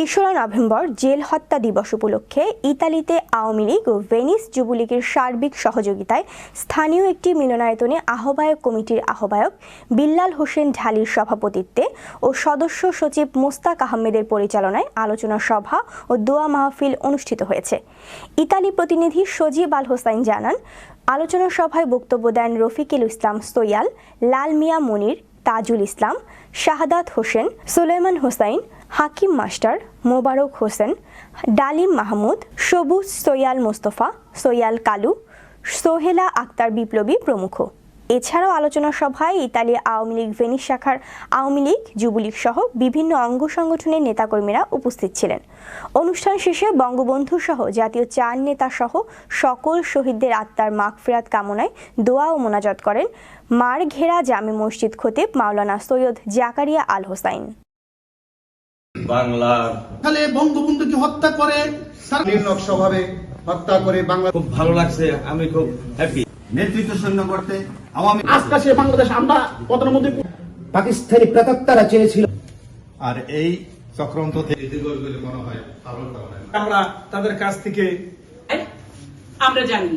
তেসরা November jail হত্যা দিবস উপলক্ষে ইতালিতে আওয়ামী লীগ ও ভেনিস যুবলীগের সার্বিক সহযোগিতায় স্থানীয় একটি মিলনায়তনে আহ্বায়ক কমিটির আহ্বায়ক বিল্লাল হোসেন ঢালির সভাপতিত্বে ও সদস্য সচিব মোস্তাক আহমেদের পরিচালনায় আলোচনা সভা ও দোয়া মাহফিল অনুষ্ঠিত হয়েছে। ইতালি প্রতিনিধি সজীব আল হোসাইন জানান, আলোচনা সভায় বক্তব্য দেন রফিকুল ইসলাম সৈয়াল, লাল মিয়া মনির তাজুল ইসলাম, শাহাদাত হোসেন সুলেমান হোসাইন, হাকিম মাস্টার, মোবারক হোসেন, ডালিম মাহমুদ, সবুজ সৈয়াল মোস্তফা, সৈয়াল কালু, সোহেলা আক্তার বিপ্লবী প্রমুখ। এছাড়াও আলোচনা সভায় ইতালি আওয়ামী লীগ ভেনিস শাখার আওয়ামী লীগ যুবলীগ সহ বিভিন্ন অঙ্গ সংগঠনের নেতাকর্মীরা উপস্থিত ছিলেন। অনুষ্ঠান শেষে বঙ্গবন্ধু সহ জাতীয় চার নেতা সহ সকল শহীদদের আত্মার মাগফিরাত কামনায় দোয়া ও মোনাজাত করেন মার ঘেরা জামে মসজিদ খতিব মাওলানা সৈয়দ জাকারিয়া আল হোসাইন। বাংলার তাহলে বঙ্গবন্ধুকে হত্যা করে হত্যা করে বাংলা খুব ভালো লাগছে আমি খুব হ্যাপি নেতৃত্ব শূন্য করতে আওয়ামী আজকে সে বাংলাদেশ আমরা প্রধানমন্ত্রী পাকিস্তানি প্রেতাত্মারা চেয়েছিল। আর এই চক্রান্ত থেকে বলে মনে হয় হয় আমরা তাদের কাছ থেকে আমরা জানি।